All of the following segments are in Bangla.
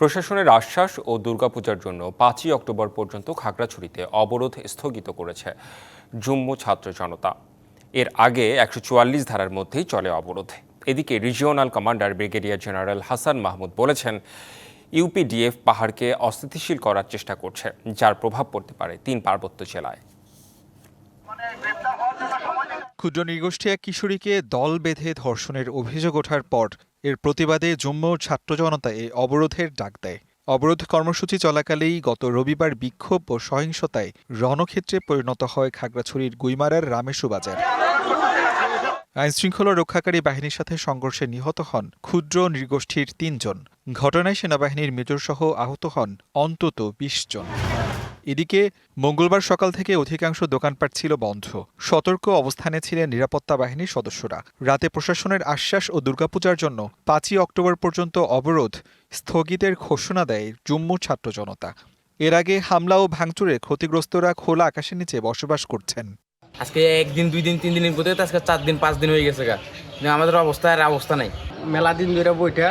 প্রশাসনের আশ্বাস ও দুর্গাপূজার জন্য পাঁচই অক্টোবর পর্যন্ত খাগড়াছড়িতে অবরোধ স্থগিত করেছে জম্মু ছাত্র জনতা। এর আগে একশো চুয়াল্লিশ ধারার মধ্যেই চলে অবরোধ। এদিকে regional commander brigadier general Hasan Mahmud বলেছেন, ইউপিডিএফ পাহাড়কে অস্থিতিশীল করার চেষ্টা করছে, যার প্রভাব পড়তে পারে তিন পার্বত্য জেলায়। ক্ষুদ্র নৃগোষ্ঠী এক কিশোরীকে দল বেঁধে ধর্ষণের অভিযোগ ওঠার পর এর প্রতিবাদে জম্মু ছাত্র জনতা এই অবরোধের ডাক দেয়। অবরোধ কর্মসূচি চলাকালেই গত রবিবার বিক্ষোভ ও সহিংসতায় রণক্ষেত্রে পরিণত হয় খাগড়াছড়ির গুইমারার রামেশু বাজার আইনশৃঙ্খলা রক্ষাকারী বাহিনীর সাথে সংঘর্ষে নিহত হন ক্ষুদ্র নৃগোষ্ঠীর তিনজন। ঘটনায় সেনাবাহিনীর মেজর সহ আহত হন অন্তত বিশ জন। এদিকে মঙ্গলবার সকাল থেকে অধিকাংশ দোকানপাট ছিল বন্ধ। সতর্ক অবস্থানে ছিলেন নিরাপত্তা বাহিনীর সদস্যরা। রাতে প্রশাসনের আশ্বাস ও দুর্গাপূজার জন্য পাঁচই অক্টোবর পর্যন্ত অবরোধ স্থগিতের ঘোষণা দেয় জম্মু ছাত্র জনতা। এর আগে হামলা ও ভাঙচুরে ক্ষতিগ্রস্তরা খোলা আকাশের নিচে বসবাস করছেন। আজকে একদিন দুই দিন তিন দিনের মধ্যে আজকে চার দিন পাঁচ দিন হয়ে গেছে গা। আমাদের অবস্থা আর অবস্থা নাই। মেলা দিন ধরে বইটা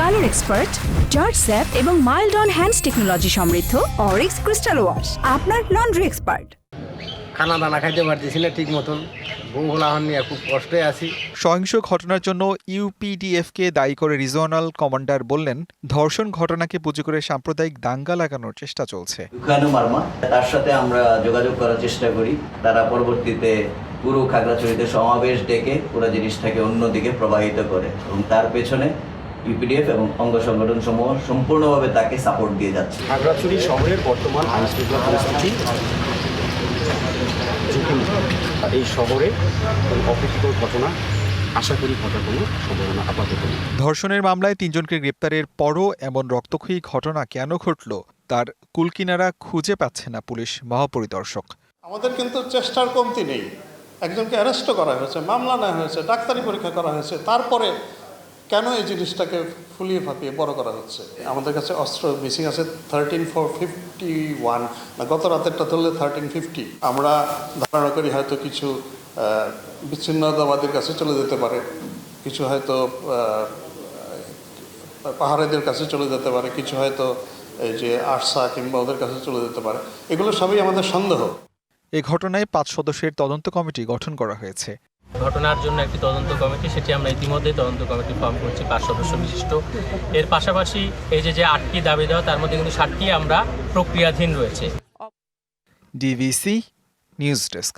কালার এক্সপার্ট জর্জ স্যাপ এবং মাইল্ড অন হ্যান্ডস টেকনোলজি সমৃদ্ধ অরিক্স ক্রিস্টাল ওয়াশ আপনার লন্ড্রি এক্সপার্ট। খানা দানা খাইতে পারতেছি না ঠিক মতন। বউ হলা হন নিয়ে খুব কষ্টে আছি। সহিংস ঘটনার জন্য ইউপিডিএফকে দায়ী করে রিজনাল কমান্ডার বললেন ধর্ষণ ঘটনাকে পুঁজি করে সাম্প্রদায়িক দাঙ্গা লাগানোর চেষ্টা চলছে। মার্মা। তার সাথে আমরা যোগাযোগ করার চেষ্টা করি। তারা পরবর্তীতে পুরো খাগড়াছড়িতে সমাবেশ ডেকে পুরো জিনিসটাকে অন্যদিকে প্রবাহিত করে এবং তার পেছনে ইউপিডিএফ এবং অঙ্গ সংগঠন সমূহ সম্পূর্ণভাবে তাকে সাপোর্ট দিয়ে যাচ্ছে। খাগড়াছড়ি শহরের বর্তমান আইনশৃঙ্খলা পরিস্থিতি এই শহরে অপ্রীতিকর ঘটনা আশা করি ঘটার কোনো সম্ভাবনা আপাতত ধর্ষণের মামলায় তিনজনকে গ্রেপ্তারের পরও এমন রক্তক্ষয়ী ঘটনা কেন ঘটল তার কুলকিনারা খুঁজে পাচ্ছে না পুলিশ মহাপরিদর্শক। আমাদের কিন্তু চেষ্টার কমতি নেই। একজনকে অ্যারেস্টও করা হয়েছে মামলা নেওয়া হয়েছে ডাক্তারি পরীক্ষা করা হয়েছে তারপরে কেন এই জিনিসটাকে ফুলিয়ে ফাঁপিয়ে বড় করা হচ্ছে? আমাদের কাছে অস্ত্র মিসিং আছে থার্টিন ফোর ফিফটি ওয়ান গত রাতেরটা ধরলে থার্টিন ফিফটি আমরা ধারণা করি হয়তো কিছু বিচ্ছিন্নতাবাদের কাছে চলে যেতে পারে। কিছু হয়তো পাহাড়িদের কাছে চলে যেতে পারে। কিছু হয়তো এই যে আরসা কিংবা ওদের কাছে চলে যেতে পারে। এগুলো সবই আমাদের সন্দেহ। এ ঘটনায় পাঁচ সদস্যের তদন্ত কমিটি গঠন করা হয়েছে। ঘটনার জন্য একটি তদন্ত কমিটি, সেটি আমরা ইতিমধ্যেই তদন্ত কমিটি ফর্ম করছি, পাঁচ সদস্য বিশিষ্ট। এর পাশাপাশি এই যে যে আটটি দাবি দেওয়া, তার মধ্যে কিন্তু ষাটটি আমরা প্রক্রিয়াধীন রয়েছে। DVC news desk